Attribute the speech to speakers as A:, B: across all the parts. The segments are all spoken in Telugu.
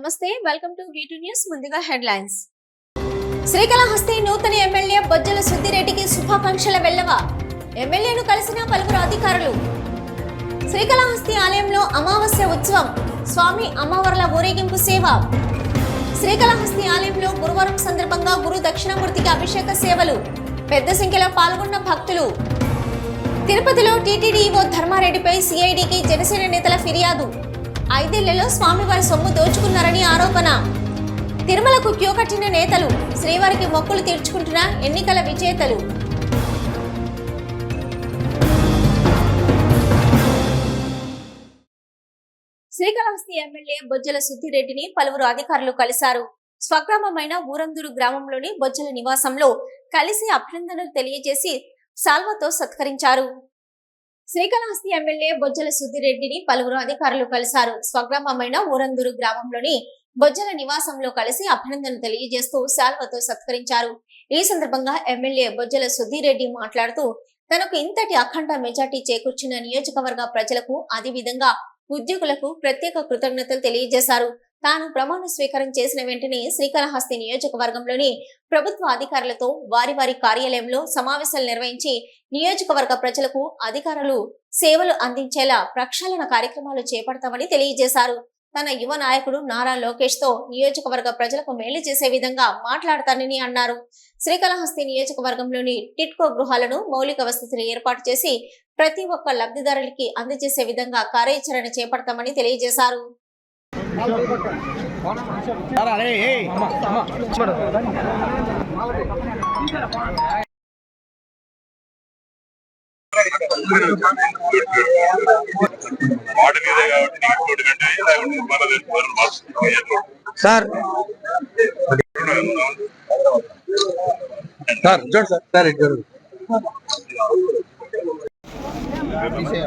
A: నమస్తే welcome to V two news ముందుగా హెడ్లైన్స్ శ్రీకాళహస్తి నూతన ఎమ్మెల్యే బొజ్జల సుద్దిరెడ్డికి శుభాకాంక్షల వెళ్ళవ ఎమ్మెల్యేను కలిసిన పలువురు అధికారులు. శ్రీకాళహస్తి ఆలయంలో అమావాస్య ఉత్సవం స్వామి అమ్మవార్ల ఊరేగింపు సేవ. శ్రీకాళహస్తి ఆలయంలో గురువారం సందర్భంగా గురు దక్షిణామూర్తికి అభిషేక సేవలు పెద్ద సంఖ్యలో పాల్గొన్న భక్తులు. తిరుపతిలో టీటీడీఓ ధర్మారెడ్డిపై సిఐడికి జనసేన నేతల ఫిర్యాదు. ఐదేళ్ళలో స్వామివారి సొమ్ము దోచుకున్నారని ఆరోపణ. తిరుమలకు క్యూ కట్టిన నేతలు శ్రీవారికి మొక్కులు తీర్చుకుంటున్న ఎన్నికల విజేతలు. శ్రీకాళహస్తి ఎమ్మెల్యే బొజ్జల సుద్దిరెడ్డిని పలువురు అధికారులు కలిశారు. స్వగ్రామమైన ఊరందూరు గ్రామంలోని బొజ్జల నివాసంలో కలిసి అభినందనలు తెలియజేసి సాల్వతో సత్కరించారు. శ్రీకాళహస్తి ఎమ్మెల్యే బొజ్జల సుద్దిరెడ్డిని పలువురు అధికారులు కలిశారు. స్వగ్రామమైన ఊరందూరు గ్రామంలోని బొజ్జల నివాసంలో కలిసి అభినందన తెలియజేస్తూ శాల్వతో సత్కరించారు. ఈ సందర్భంగా ఎమ్మెల్యే బొజ్జల సుద్దిరెడ్డి మాట్లాడుతూ తనకు ఇంతటి అఖండ మెజార్టీ చేకూర్చిన నియోజకవర్గ ప్రజలకు అదేవిధంగా ఉద్యోగులకు ప్రత్యేక కృతజ్ఞతలు తెలియజేశారు. తాను ప్రమాణ స్వీకారం చేసిన వెంటనే శ్రీకాళహస్తి నియోజకవర్గంలోని ప్రభుత్వ అధికారులతో వారి వారి కార్యాలయంలో సమావేశాలు నిర్వహించి నియోజకవర్గ ప్రజలకు అధికారులు సేవలు అందించేలా ప్రక్షాళన కార్యక్రమాలు చేపడతామని తెలియజేశారు. తన యువ నాయకుడు నారా లోకేష్తో నియోజకవర్గ ప్రజలకు మేలు చేసే విధంగా మాట్లాడతానని అన్నారు. శ్రీకాళహస్తి నియోజకవర్గంలోని టిట్కో గృహాలను మౌలిక వసతులు ఏర్పాటు చేసి ప్రతి ఒక్క లబ్ధిదారులకి అందజేసే విధంగా కార్యాచరణ చేపడతామని తెలియజేశారు.
B: సార్. సార్ చూడండి సార్ సార్ ఇటు చూడండి
C: చూసినా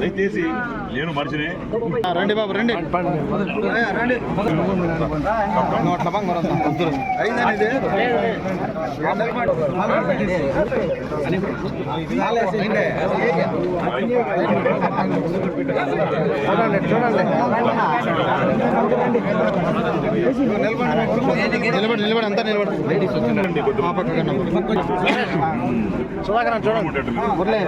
C: దయచేసి నేను మనిషిని
B: రండి బాబు రండి. రండి నోట్ల బంగారం నిలబడి నిలబడి అంతా నిలబడి. చూడండి.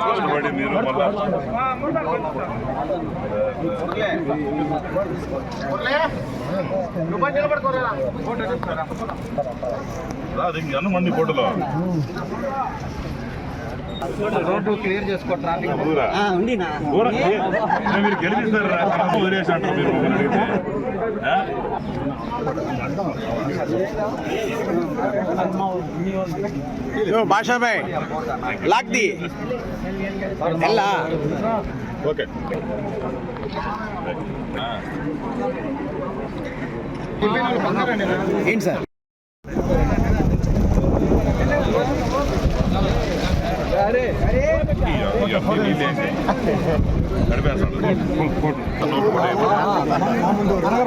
C: కష్టపడి మీరు మళ్ళా ఫోటోలో
B: రోడ్డు క్లియర్ చేసుకో ట్రాఫిక్.
C: మీరు గెలిపిస్తారు? వదిలేసి అంటారు మీరు. మమ్మల్ని అడిగితే. ఆ?
B: భాషా భాయ్ లాక్ ది ఎలా
C: ఓకే.
B: ఏంటి సార్
C: గడిపేస్తాడు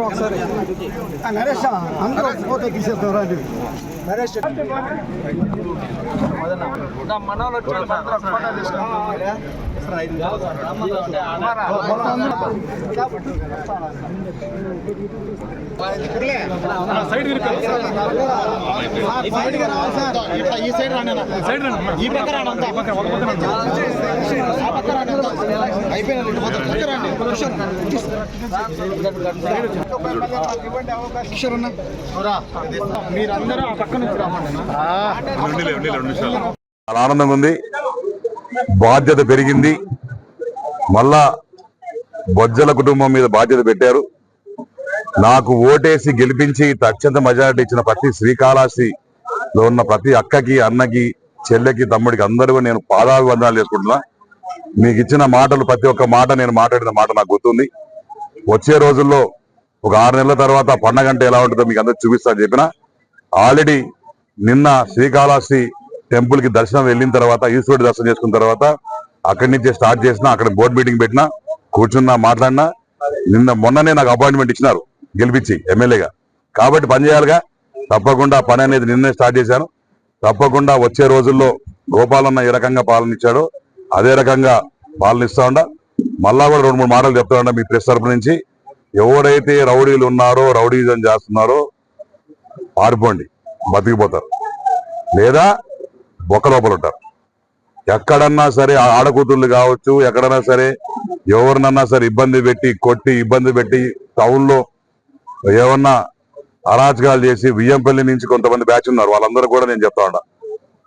B: ఒకసారి నరేష్ అందరూ ఫోటో నరేష్ మనోళ్ళు ఈ సైడ్ రాండి సైడ్ ఈ పక్క రాండి ఆ పక్క రాండి పక్క కిషోర్ మీరందరూ ఆ పక్క నుంచి రామండి
C: రెండు నిమిషాలు
D: చాలా ఆనందంగా ఉంది బాధ్యత పెరిగింది. మళ్ళా బొజ్జల కుటుంబం మీద బాధ్యత పెట్టారు. నాకు ఓటేసి గెలిపించి అత్యంత మెజారిటీ ఇచ్చిన ప్రతి శ్రీకాళహస్తిలో ఉన్న ప్రతి అక్కకి అన్నకి చెల్లెకి తమ్ముడికి అందరూ నేను పాదాభివందనాలు చేసుకుంటున్నా. మీకు ఇచ్చిన మాటలు ప్రతి ఒక్క మాట నేను మాట్లాడిన మాట నాకు గుర్తుంది. వచ్చే రోజుల్లో ఒక ఆరు నెలల తర్వాత పండగ అంటే ఎలా ఉంటుందో మీకు అందరూ చూపిస్తా చెప్పిన. ఆల్రెడీ నిన్న శ్రీకాళహస్తి టెంపుల్కి దర్శనం వెళ్ళిన తర్వాత ఈశ్వరుడు దర్శనం చేసుకున్న తర్వాత అక్కడి నుంచి స్టార్ట్ చేసిన అక్కడ బోర్డు మీటింగ్ పెట్టినా కూర్చున్నా మాట్లాడినా నిన్న మొన్ననే నాకు అపాయింట్మెంట్ ఇచ్చినారు గెలిపించి ఎమ్మెల్యేగా. కాబట్టి పని చేయాలిగా. తప్పకుండా పని అనేది నిన్నే స్టార్ట్ చేశాను. తప్పకుండా వచ్చే రోజుల్లో గోపాలన్న ఏ రకంగా పాలన ఇచ్చాడో అదే రకంగా పాలన ఇస్తా ఉండ. మళ్ళా కూడా రెండు మూడు మాటలు చెప్తా ఉండా మీ ప్రెస్ తరపు నుంచి. ఎవరైతే రౌడీలు ఉన్నారో రౌడీజం చేస్తున్నారో పారిపోండి బతికిపోతారు. లేదా బొక్క లోపల ఉంటారు. ఎక్కడన్నా సరే ఆ ఆడకూతుళ్ళు కావచ్చు ఎక్కడన్నా సరే ఎవరినన్నా సరే ఇబ్బంది పెట్టి కొట్టి ఇబ్బంది పెట్టి టౌన్లో ఏమన్నా అరాచకాలు చేసి వియ్యంపల్లి నుంచి కొంతమంది బ్యాచ్ ఉన్నారు. వాళ్ళందరూ కూడా నేను చెప్తా ఉండా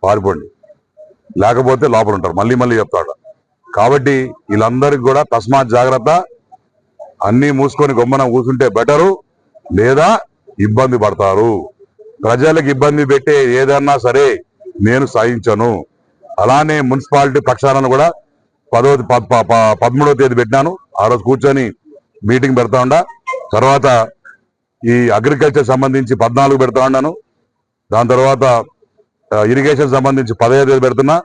D: పారిపోండి. లేకపోతే లోపల ఉంటారు. మళ్ళీ మళ్ళీ చెప్తా ఉండా కాబట్టి వీళ్ళందరికీ కూడా తస్మాత్ జాగ్రత్త. అన్నీ మూసుకొని గొమ్మన కూర్చుంటే బెటరు. లేదా ఇబ్బంది పడతారు. ప్రజలకు ఇబ్బంది పెట్టే ఏదన్నా సరే నేను సాధించాను. అలానే మున్సిపాలిటీ పక్షాలను కూడా పదో ప- ప- పదమూడవ తేదీ పెట్టినాను. ఆ రోజు కూర్చొని మీటింగ్ పెడతా ఉండా. తర్వాత ఈ అగ్రికల్చర్ సంబంధించి పద్నాలుగు పెడతా ఉన్నాను దాని తర్వాత ఇరిగేషన్ సంబంధించి పదహైదు తేదీ పెడుతున్నా.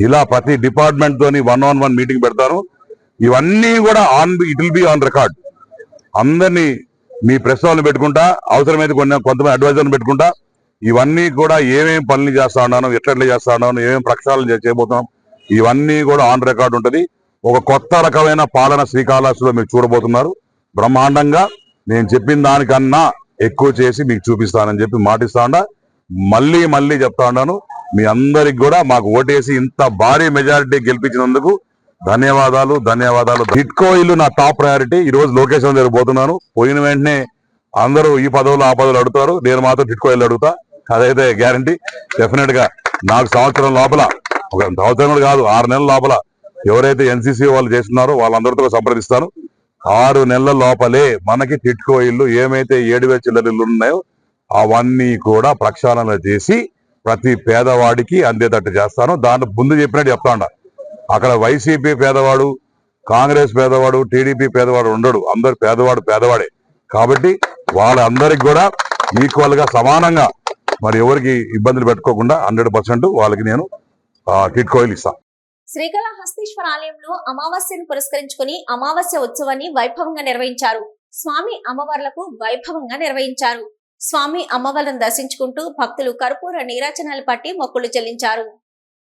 D: ఇలా ప్రతి డిపార్ట్మెంట్ తోని వన్ ఆన్ వన్ మీటింగ్ పెడతాను. ఇవన్నీ కూడా on it will be on record. అందరినీ మీ ప్రెస్ పెట్టుకుంటా అవసరమైతే కొన్ని కొంతమంది అడ్వైజర్ని పెట్టుకుంటా ఇవన్నీ కూడా ఏమేమి పనులు చేస్తా ఉన్నాను ఎట్లెట్లా చేస్తా ఉన్నాను ఏమేమి ప్రక్షాళన చేయబోతున్నాం ఇవన్నీ కూడా ఆన్ రికార్డు ఉంటుంది. ఒక కొత్త రకమైన పాలన శ్రీకాళహస్తిలో మీరు చూడబోతున్నారు. బ్రహ్మాండంగా నేను చెప్పిన దానికన్నా ఎక్కువ చేసి మీకు చూపిస్తానని చెప్పి మాటిస్తా ఉండా మళ్ళీ మళ్ళీ చెప్తా ఉన్నాను. మీ అందరికి కూడా మాకు ఓటేసి ఇంత భారీ మెజారిటీ గెలిపించినందుకు ధన్యవాదాలు ధన్యవాదాలు. హిట్కో ఇల్లు నా టాప్ ప్రయారిటీ. ఈ రోజు లొకేషన్ దగ్గర పోతున్నాను. పోయిన వెంటనే అందరూ ఈ పదవులు ఆ పదవులు అడుగుతారు. నేను మాత్రం టిట్కో ఇల్లు అడుగుతా. అదైతే గ్యారంటీ డెఫినెట్గా నాలుగు సంవత్సరం లోపల ఒక సంవత్సరం కాదు ఆరు నెలల లోపల ఎవరైతే ఎన్సీసీ వాళ్ళు చేస్తున్నారో వాళ్ళందరితో సంప్రదిస్తాను. ఆరు నెలల లోపలే మనకి టిట్కో ఇల్లు ఏమైతే ఏడు వేల చిల్లర ఇల్లు ఉన్నాయో అవన్నీ కూడా ప్రక్షాళన చేసి ప్రతి పేదవాడికి అందేటట్టు చేస్తాను. దాంట్లో ముందు చెప్పినట్టు చెప్తాండ అక్కడ వైసీపీ పేదవాడు కాంగ్రెస్ పేదవాడు టీడీపీ పేదవాడు ఉండడు. అందరు పేదవాడు పేదవాడే. కాబట్టి వాళ్ళందరికి కూడా ఈక్వల్గా సమానంగా మరి ఎవరికి ఇబ్బందులు పెట్టుకోకుండా హండ్రెడ్ పర్సెంట్ వాళ్ళకి నేను కిట్ కోయిల్ ఇస్తా.
A: శ్రీకాళహస్తీశ్వర ఆలయంలో అమావాస్యను పురస్కరించుకుని అమావాస్య ఉత్సవాన్ని వైభవంగా నిర్వహించారు. స్వామి అమ్మవార్లకు వైభవంగా నిర్వహించారు. స్వామి అమ్మవార్లను దర్శించుకుంటూ భక్తులు కర్పూర నీరాచనాలు పట్టి మొక్కులు చెల్లించారు.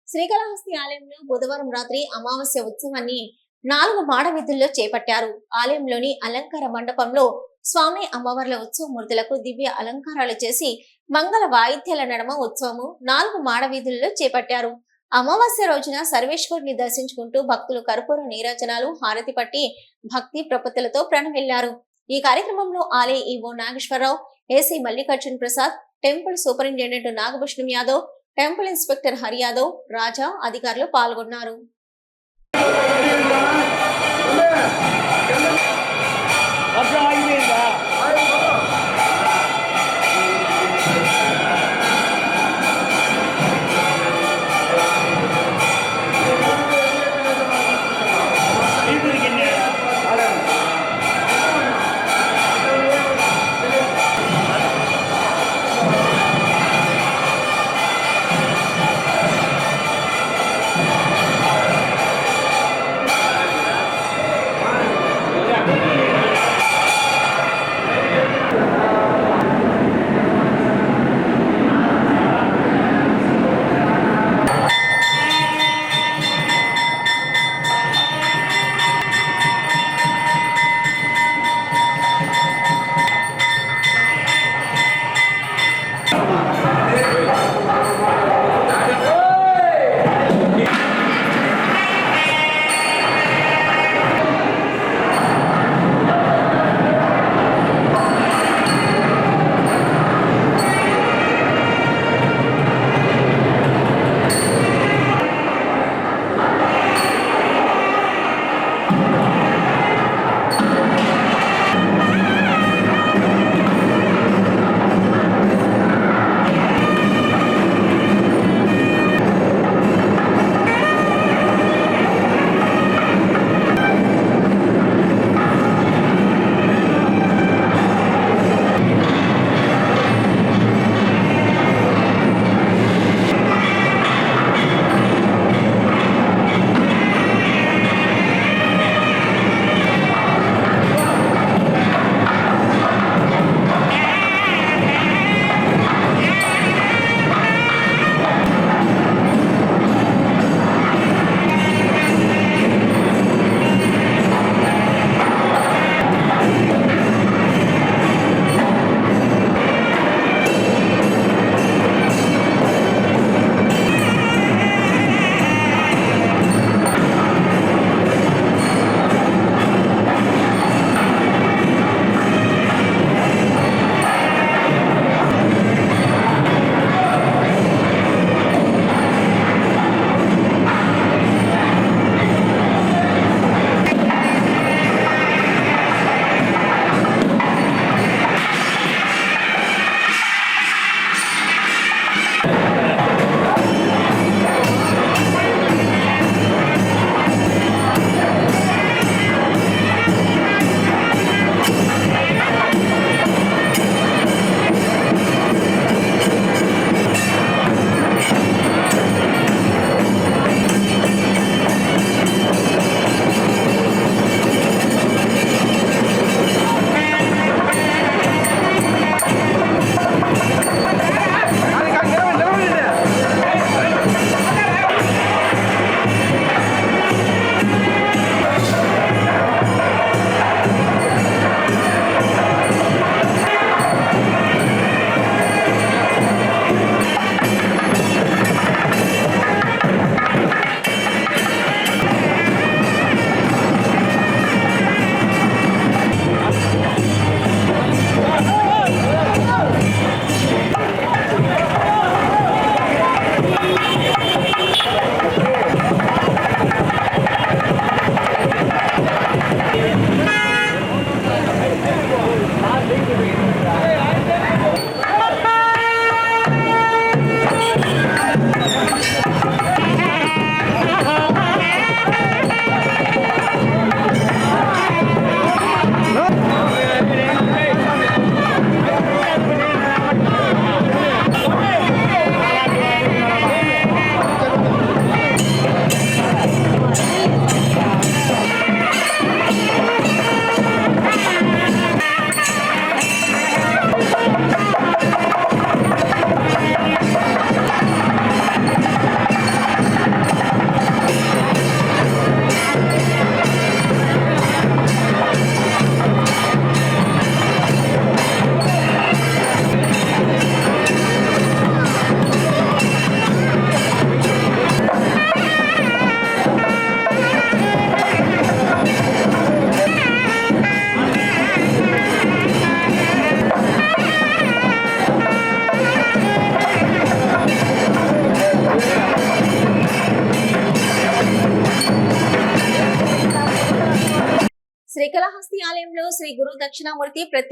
A: శ్రీకాళహస్తి ఆలయంలో బుధవారం రాత్రి అమావాస్య ఉత్సవాన్ని నాలుగు మాడ వీధుల్లో చేపట్టారు. ఆలయంలోని అలంకార మండపంలో స్వామి అమ్మవార్ల ఉత్సవమూర్తులకు దివ్య అలంకారాలు చేసి మంగళ వాయిద్యాల నడమ ఉత్సవము నాలుగు మాడ వీధుల్లో చేపట్టారు. అమావాస్య రోజున సర్వేశ్వరుని దర్శించుకుంటూ భక్తులు కర్పూర నీరాజనాలు హారతి పట్టి భక్తి ప్రపత్తులతో ప్రణమిల్లారు. ఈ కార్యక్రమంలో ఆలయ EO Nageswara Rao AC Mallikarjun Prasad temple superintendent Nagabhushanam Yadav temple inspector Hari Yadav Raja అధికారులు పాల్గొన్నారు.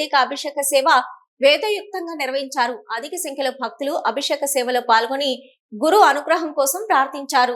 A: ప్రత్యేక అభిషేక సేవ వేదయుక్తంగా నిర్వహించారు. అధిక సంఖ్యలో భక్తులు అభిషేక సేవలో పాల్గొని గురు అనుగ్రహం కోసం ప్రార్థించారు.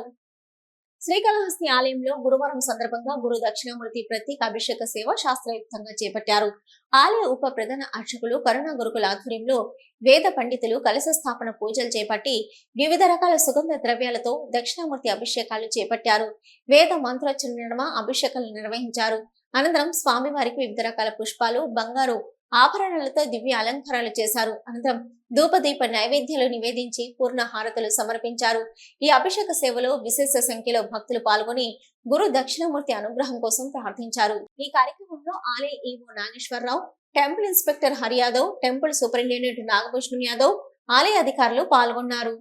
A: శ్రీకాళహస్తి ఆలయంలో గురువారం సందర్భంగా గురు దక్షిణామూర్తి ప్రత్యేక అభిషేక సేవ శాస్త్రయుక్తంగా చేపట్టారు. ఆలయ ఉప ప్రధాన అర్చకులు కరుణా గురుకుల ఆధ్వర్యంలో వేద పండితులు కలశ స్థాపన పూజలు చేపట్టి వివిధ రకాల సుగంధ ద్రవ్యాలతో దక్షిణామూర్తి అభిషేకాలు చేపట్టారు. వేద మంత్రోచ్చరణ అభిషేకాలు నిర్వహించారు. అనంతరం స్వామివారికి వివిధ రకాల పుష్పాలు బంగారు ఆభరణాలతో దివ్య అలంకారాలు చేశారు. అనంతరం ధూపదీప నైవేద్యాలు నివేదించి పూర్ణ హారతులు సమర్పించారు. ఈ అభిషేక సేవలో విశేష సంఖ్యలో భక్తులు పాల్గొని గురు దక్షిణమూర్తి అనుగ్రహం కోసం ప్రార్థించారు. ఈ కార్యక్రమంలో ఆలయ EO Nageswara Rao temple inspector Hari Yadav temple superintendent Nagabhushan Yadav ఆలయ అధికారులు పాల్గొన్నారు.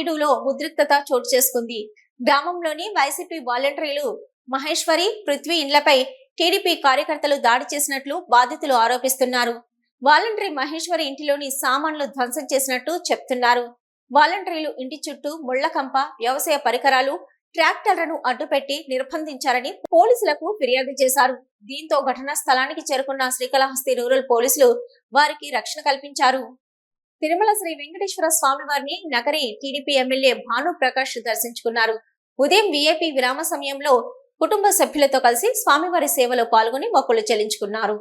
A: వాగవీడులో ఉద్రిక్తత చోటు చేసుకుంది. గ్రామంలోని వైసీపీ వాలంటీర్లు మహేశ్వరి పృథ్వీ ఇండ్లపై టీడీపీ కార్యకర్తలు దాడి చేసినట్లు బాధితులు ఆరోపిస్తున్నారు. వాలంటరీ మహేశ్వరి ఇంటిలోని సామాన్లు ధ్వంసం చేసినట్టు చెప్తున్నారు. వాలంటీర్లు ఇంటి చుట్టూ ముళ్ళకంప వ్యవసాయ పరికరాలు ట్రాక్టర్లను అడ్డుపెట్టి నిర్బంధించారని పోలీసులకు ఫిర్యాదు చేశారు. దీంతో ఘటనా స్థలానికి చేరుకున్న శ్రీకాళహస్తి రూరల్ పోలీసులు వారికి రక్షణ కల్పించారు. తిరుమల శ్రీ వెంకటేశ్వర స్వామి వారిని నగరి టీడీపీ ఎమ్మెల్యే భాను ప్రకాష్ దర్శించుకున్నారు. ఉదయం విఐపి విరామ సమయంలో కుటుంబ సభ్యులతో కలిసి స్వామివారి సేవలో పాల్గొని మొక్కులు చెల్లించుకున్నారు.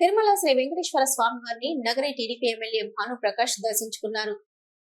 A: తిరుమల శ్రీ వెంకటేశ్వర స్వామి వారిని నగరి టీడీపీ ఎమ్మెల్యే భాను ప్రకాష్ దర్శించుకున్నారు.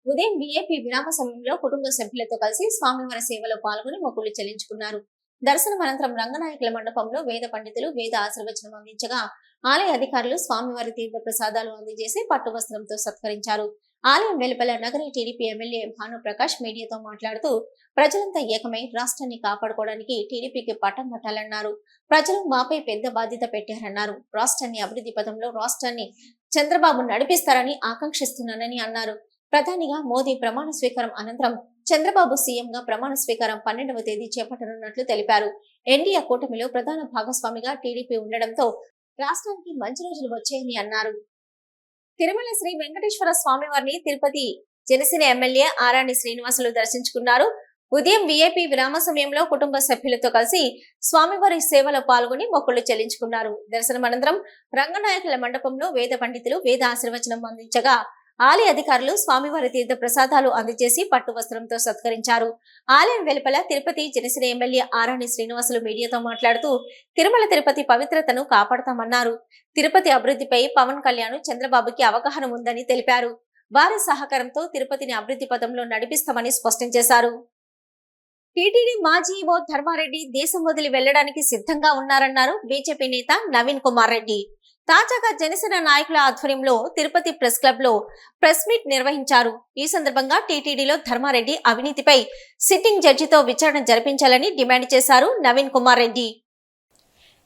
A: ఉదయం విఐపి విరామ సమయంలో కుటుంబ సభ్యులతో కలిసి స్వామివారి సేవలో పాల్గొని మొక్కులు చెల్లించుకున్నారు. దర్శనం అనంతరం రంగనాయకుల మండపంలో వేద పండితులు వేద ఆశీర్వచనం అందించగా ఆలయ అధికారులు స్వామివారి తీర్థ ప్రసాదాలు అందజేసి పట్టు వస్త్రంతో సత్కరించారు. ఆలయం వెలుపల నగరి టీడీపీ ఎమ్మెల్యే భానుప్రకాష్ మీడియాతో మాట్లాడుతూ ప్రజలంతా ఏకమై రాష్ట్రాన్ని కాపాడుకోవడానికి టీడీపీకి పట్టం పట్టాలన్నారు ప్రజలు మాపై పెద్ద బాధ్యత పెట్టారన్నారు. రాష్ట్రాన్ని అభివృద్ధి పథంలో రాష్ట్రాన్ని చంద్రబాబు నడిపిస్తారని ఆకాంక్షిస్తున్నానని అన్నారు. ప్రధానిగా మోదీ ప్రమాణ స్వీకారం అనంతరం చంద్రబాబు సీఎంగా ప్రమాణ స్వీకారం పన్నెండవ తేదీ చేపట్టనున్నట్లు తెలిపారు. ఎన్డీఏ కూటమిలో ప్రధాన భాగస్వామిగా టీడీపీ ఉండడంతో రాష్ట్రానికి మంచి రోజులు వచ్చాయని అన్నారు. తిరుమల శ్రీ వెంకటేశ్వర స్వామి వారిని తిరుపతి జనసేన ఎమ్మెల్యే ఆరాణి శ్రీనివాసులు దర్శించుకున్నారు. ఉదయం విఐపి విరామ సమయంలో కుటుంబ సభ్యులతో కలిసి స్వామివారి సేవలో పాల్గొని మొక్కులు చెల్లించుకున్నారు. దర్శనం అనంతరం రంగనాయకుల మండపంలో వేద పండితులు వేద ఆశీర్వచనం అందించగా ఆలయ అధికారులు స్వామివారి తీర్థ ప్రసాదాలు అందజేసి పట్టు వస్త్రంతో సత్కరించారు. ఆలయం వెలుపల తిరుపతి జనసేన ఎమ్మెల్యే ఆరణి శ్రీనివాసులు మీడియాతో మాట్లాడుతూ తిరుమల తిరుపతి పవిత్రతను కాపాడతామన్నారు. తిరుపతి అభివృద్ధిపై పవన్ కళ్యాణ్ చంద్రబాబుకి అవగాహన ఉందని తెలిపారు. వారి సహకారంతో తిరుపతిని అభివృద్ధి పదంలో నడిపిస్తామని స్పష్టం చేశారు. టీటీడీ మాజీ ఓ ధర్మారెడ్డి దేశం వదిలి వెళ్ళడానికి సిద్ధంగా ఉన్నారన్నారు బీజేపీ నేత నవీన్ కుమార్ రెడ్డి. తాజాగా జనసేన నాయకుల ఆధ్వర్యంలో తిరుపతి ప్రెస్ క్లబ్లో ప్రెస్ మీట్ నిర్వహించారు. ఈ సందర్భంగా టీటీడీలో ధర్మారెడ్డి అవినీతిపై సిట్టింగ్ జడ్జితో విచారణ జరిపించాలని డిమాండ్ చేశారు నవీన్ కుమార్ రెడ్డి.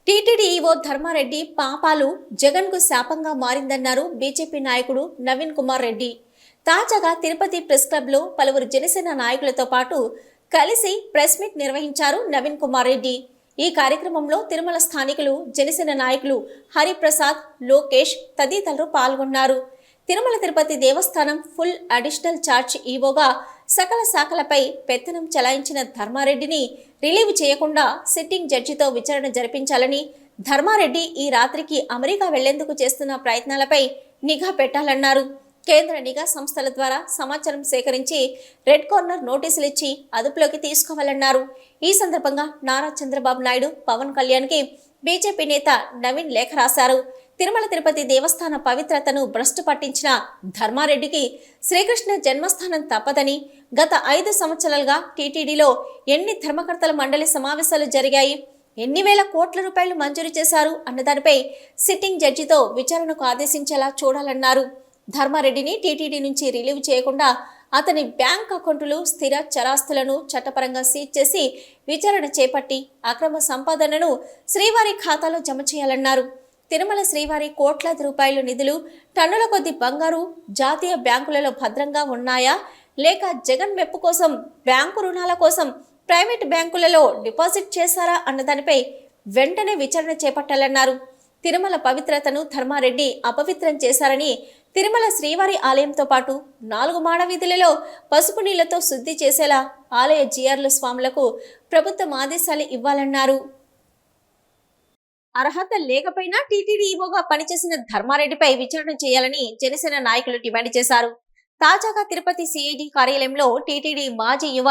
A: టీటీడీ ఈవో ధర్మారెడ్డి పాపాలు జగన్కు శాపంగా మారిందన్నారు బీజేపీ నాయకుడు నవీన్ కుమార్ రెడ్డి. తాజాగా తిరుపతి ప్రెస్ క్లబ్లో పలువురు జనసేన నాయకులతో పాటు కలిసి ప్రెస్ మీట్ నిర్వహించారు నవీన్ కుమార్ రెడ్డి. ఈ కార్యక్రమంలో తిరుమల స్థానికులు జనసేన నాయకులు హరిప్రసాద్ లోకేష్ తదితరులు పాల్గొన్నారు. తిరుమల తిరుపతి దేవస్థానం ఫుల్ అడిషనల్ చార్జ్ ఈవోగా సకల శాఖలపై పెత్తనం చలాయించిన ధర్మారెడ్డిని రిలీవ్ చేయకుండా సిట్టింగ్ జడ్జితో విచారణ జరిపించాలని ధర్మారెడ్డి ఈ రాత్రికి అమెరికా వెళ్ళేందుకు చేస్తున్న ప్రయత్నాలపై నిఘా పెట్టాలన్నారు. కేంద్ర నిఘా సంస్థల ద్వారా సమాచారం సేకరించి రెడ్ కార్నర్ నోటీసులు ఇచ్చి అదుపులోకి తీసుకోవాలన్నారు. ఈ సందర్భంగా నారా చంద్రబాబు నాయుడు పవన్ కళ్యాణ్కి బీజేపీ నేత నవీన్ లేఖ రాశారు. తిరుమల తిరుపతి దేవస్థాన పవిత్రతను భ్రష్టు పట్టించిన ధర్మారెడ్డికి శ్రీకృష్ణ జన్మస్థానం తప్పదని గత ఐదు సంవత్సరాలుగా టీటీడీలో ఎన్ని ధర్మకర్తల మండలి సమావేశాలు జరిగాయి ఎన్ని వేల కోట్ల రూపాయలు మంజూరు చేశారు అన్నదానిపై సిట్టింగ్ జడ్జితో విచారణకు ఆదేశించేలా చూడాలన్నారు. ధర్మారెడ్డిని టీటీడీ నుంచి రిలీవ్ చేయకుండా అతని బ్యాంక్ అకౌంటులు స్థిర చరాస్తులను చట్టపరంగా సీజ్ చేసి విచారణ చేపట్టి అక్రమ సంపాదనను శ్రీవారి ఖాతాలో జమ చేయాలన్నారు. తిరుమల శ్రీవారి కోట్లాది రూపాయల నిధులు టన్నుల కొద్ది బంగారు జాతీయ బ్యాంకులలో భద్రంగా ఉన్నాయా? లేక జగన్ మెప్పు కోసం బ్యాంకు రుణాల కోసం ప్రైవేట్ బ్యాంకులలో డిపాజిట్ చేశారా అన్న దానిపై వెంటనే విచారణ చేపట్టాలన్నారు. తిరుమల పవిత్రతను ధర్మారెడ్డి అపవిత్రం చేశారని తిరుమల శ్రీవారి ఆలయంతో పాటు నాలుగు మాడవీధులలో పసుపు నీళ్ళతో శుద్ధి చేసేలా ఆలయ జిఆర్ల స్వాములకు ప్రభుత్వం ఆదేశాలు ఇవ్వాలన్నారు. అర్హత లేకపోయినా టీటీడీ ఈవోగా పనిచేసిన ధర్మారెడ్డిపై విచారణ చేయాలని జనసేన నాయకులు డిమాండ్ చేశారు. తాజాగా తిరుపతి సిఐడి కార్యాలయంలో టీటీడీ మాజీ యువ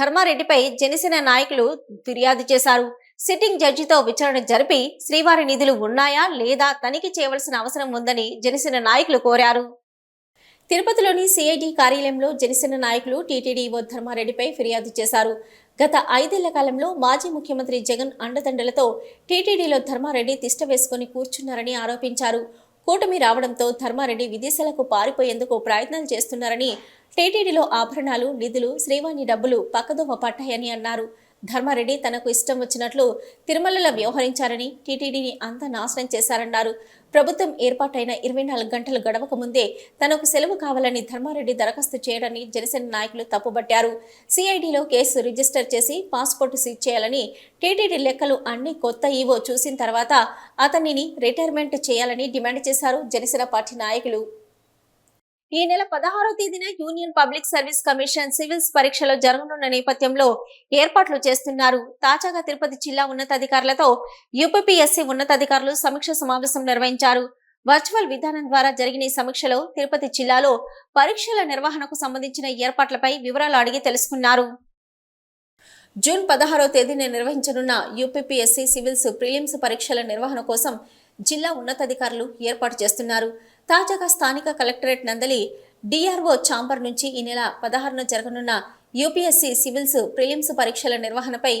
A: ధర్మారెడ్డిపై జనసేన నాయకులు ఫిర్యాదు చేశారు. సిట్టింగ్ జడ్జితో విచారణ జరిపి శ్రీవారి నిధులు ఉన్నాయా లేదా తనిఖీ చేయవలసిన అవసరం ఉందని జనసేన నాయకులు కోరారు. తిరుపతిలోని సిఐడి కార్యాలయంలో జనసేన నాయకులు టీటీడీ ఓ ధర్మారెడ్డిపై ఫిర్యాదు చేశారు. గత ఐదేళ్ళ కాలంలో మాజీ ముఖ్యమంత్రి జగన్ అండదండలతో టీటీడీలో ధర్మారెడ్డి తిష్ట వేసుకుని కూర్చున్నారని ఆరోపించారు. కూటమి రావడంతో ధర్మారెడ్డి విదేశాలకు పారిపోయేందుకు ప్రయత్నాలు చేస్తున్నారని టీటీడీలో ఆభరణాలు నిధులు శ్రీవాణి డబ్బులు పక్కదోవ పట్టాయని అన్నారు. ధర్మారెడ్డి తనకు ఇష్టం వచ్చినట్లు తిరుమలలో వ్యవహరించారని టీటీడీని అంతా నాశనం చేశారన్నారు. ప్రభుత్వం ఏర్పాటైన ఇరవై నాలుగు గంటలు గడవక ముందే తనకు సెలవు కావాలని ధర్మారెడ్డి దరఖాస్తు చేయడాన్ని జనసేన నాయకులు తప్పుబట్టారు. సిఐడిలో కేసు రిజిస్టర్ చేసి పాస్పోర్టు సీజ్ చేయాలని టీటీడీ లెక్కలు అన్ని కొత్త ఈవో చూసిన తర్వాత అతనిని రిటైర్మెంట్ చేయాలని డిమాండ్ చేశారు జనసేన పార్టీ నాయకులు. ఈ నెల పదహారో తేదీన union public service commission civils పరీక్షలు జరగనున్న నేపథ్యంలో ఏర్పాట్లు చేస్తున్నారు. తాజాగా తిరుపతి జిల్లా ఉన్నతాధికారులతో యూపీపీఎస్సీ ఉన్నతాధికారులు సమీక్ష సమావేశం నిర్వహించారు. వర్చువల్ విధానం ద్వారా జరిగిన ఈ సమీక్షలో తిరుపతి జిల్లాలో పరీక్షల నిర్వహణకు సంబంధించిన ఏర్పాట్లపై వివరాలు అడిగి తెలుసుకున్నారు. జూన్ పదహారో తేదీన నిర్వహించనున్న యూపీపీఎస్సీ సివిల్స్ ప్రిలిమ్స్ పరీక్షల నిర్వహణ కోసం జిల్లా ఉన్నతాధికారులు ఏర్పాటు చేస్తున్నారు. తాజాగా స్థానిక కలెక్టరేట్ నందలి డిఆర్ఓ ఛాంబర్ నుంచి ఈ నెల పదహారున జరగనున్న యూపీఎస్సీ సివిల్స్ ప్రిలిమ్స్ పరీక్షల నిర్వహణపై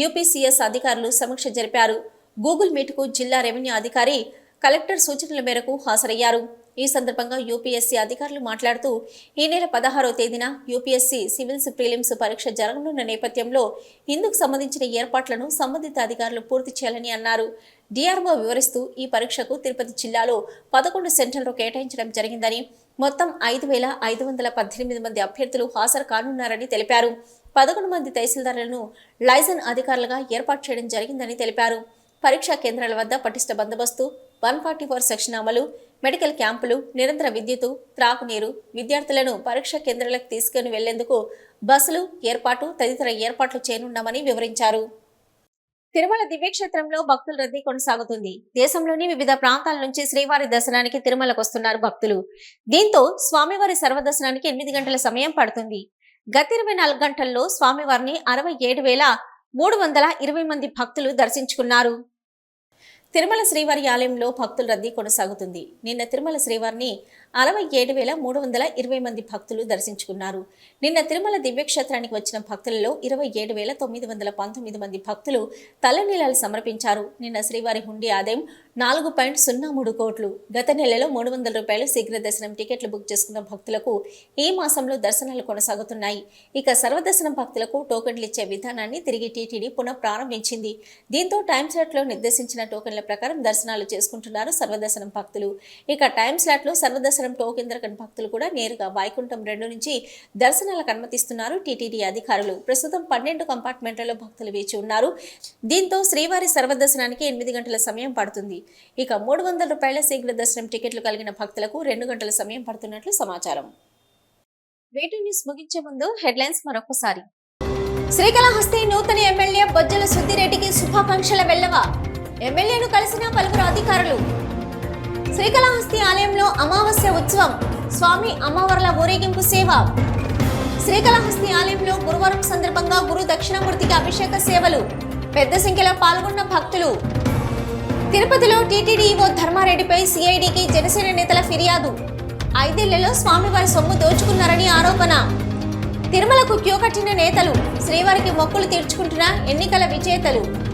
A: యూపీసీఎస్ అధికారులు సమీక్ష జరిపారు. గూగుల్ మీట్కు జిల్లా రెవెన్యూ అధికారి కలెక్టర్ సూచనల మేరకు హాజరయ్యారు. ఈ సందర్భంగా యూపీఎస్సీ అధికారులు మాట్లాడుతూ ఈ నెల పదహారో తేదీన యూపీఎస్సీ సివిల్స్ ప్రిలిమ్స్ పరీక్ష జరగనున్న నేపథ్యంలో ఇందుకు సంబంధించిన ఏర్పాట్లను సంబంధిత అధికారులు పూర్తి చేయాలని అన్నారు. డిఆర్ఓ వివరిస్తూ ఈ పరీక్షకు తిరుపతి జిల్లాలో పదకొండు సెంటర్లు కేటాయించడం జరిగిందని మొత్తం ఐదు వేల ఐదు వందల పద్దెనిమిది మంది అభ్యర్థులు హాజరు కానున్నారని తెలిపారు. పదకొండు మంది తహసీల్దారులను లైజన్ అధికారులుగా ఏర్పాటు చేయడం జరిగిందని తెలిపారు. పరీక్షా కేంద్రాల వద్ద పటిష్ట బందోబస్తు వన్ ఫార్టీ ఫోర్ సెక్షన్ అమలు మెడికల్ క్యాంపులు నిరంతర విద్యుత్తు త్రాగునీరు విద్యార్థులను పరీక్షా కేంద్రాలకు తీసుకుని వెళ్ళేందుకు బస్సులు ఏర్పాటు తదితర ఏర్పాట్లు చేయనున్నామని వివరించారు. తిరుమల దివ్యక్షేత్రంలో భక్తుల రద్దీ కొనసాగుతుంది. దేశంలోని వివిధ ప్రాంతాల నుంచి శ్రీవారి దర్శనానికి తిరుమలకు వస్తున్నారు భక్తులు. దీంతో స్వామివారి సర్వదర్శనానికి ఎనిమిది గంటల సమయం పడుతుంది. గత ఇరవై నాలుగు గంటల్లో స్వామివారిని అరవై ఏడు వేల మూడు వందల ఇరవై మంది భక్తులు దర్శించుకున్నారు. తిరుమల శ్రీవారి ఆలయంలో భక్తుల రద్దీ కొనసాగుతుంది. నిన్న తిరుమల శ్రీవారిని అరవై ఏడు వేల మూడు వందల ఇరవై మంది భక్తులు దర్శించుకున్నారు. నిన్న తిరుమల దివ్యక్షేత్రానికి వచ్చిన భక్తులలో ఇరవై ఏడు వేల తొమ్మిది వందల పంతొమ్మిది మంది భక్తులు తలనీలాలు సమర్పించారు. నిన్న శ్రీవారి హుండీ ఆదాయం నాలుగు పాయింట్ సున్నా మూడు కోట్లు. గత నెలలో మూడు వందల రూపాయలు శీఘ్ర దర్శనం టికెట్లు బుక్ చేసుకున్న భక్తులకు ఈ మాసంలో దర్శనాలు కొనసాగుతున్నాయి. ఇక సర్వదర్శనం భక్తులకు టోకెన్లు ఇచ్చే విధానాన్ని తిరిగి టీటీడీ పునః ప్రారంభించింది. దీంతో టైం స్లాట్లో నిర్దేశించిన టోకెన్ల ప్రకారం దర్శనాలు చేసుకుంటున్నారు సర్వదర్శనం భక్తులు. ఇక టైం స్లాట్లో సర్వదర్శనం టోకెన్ దొరకని భక్తులు కూడా నేరుగా వైకుంఠం రెండు నుంచి దర్శనాలకు అనుమతిస్తున్నారు టీటీడీ అధికారులు. ప్రస్తుతం పన్నెండు కంపార్ట్మెంట్లలో భక్తులు వేచి ఉన్నారు. దీంతో శ్రీవారి సర్వదర్శనానికి ఎనిమిది గంటల సమయం పడుతుంది. ఇక మూడు వందల రూపాయల శీఘ్ర దర్శనం టికెట్లు కలిగిన భక్తులకు రెండు గంటల సమయం పడుతున్నట్లు సమాచారం. వేటు న్యూస్ ముగించే ముందు హెడ్లైన్స్ మరొకసారి. శ్రీకాళహస్తి నూతన ఎమ్మెల్యే బొజ్జల సుద్దిరెడ్డికి శుభాకాంక్షల వెళ్ళవా ఎమ్మెల్యేను కలిసిన పలువురు అధికారులు శ్రీకాళహస్తి ఆలయంలో అమావాస్య ఉత్సవం. స్వామి అమ్మవార్ల ఊరేగింపు సేవ. శ్రీకాళహస్తి ఆలయంలో గురువారం సందర్భంగా గురు దక్షిణమూర్తికి అభిషేక సేవలు. పెద్ద సంఖ్యలో పాల్గొన్న భక్తులు. తిరుపతిలో టీటీడీఓ ధర్మారెడ్డిపై సిఐడికి జనసేన నేతల ఫిర్యాదు. ఐదేళ్ళలో స్వామివారి సొమ్ము దోచుకున్నారని ఆరోపణ. తిరుమలకు క్యూ కట్టిన నేతలు శ్రీవారికి మొక్కులు తీర్చుకుంటున్న ఎన్నికల విజేతలు.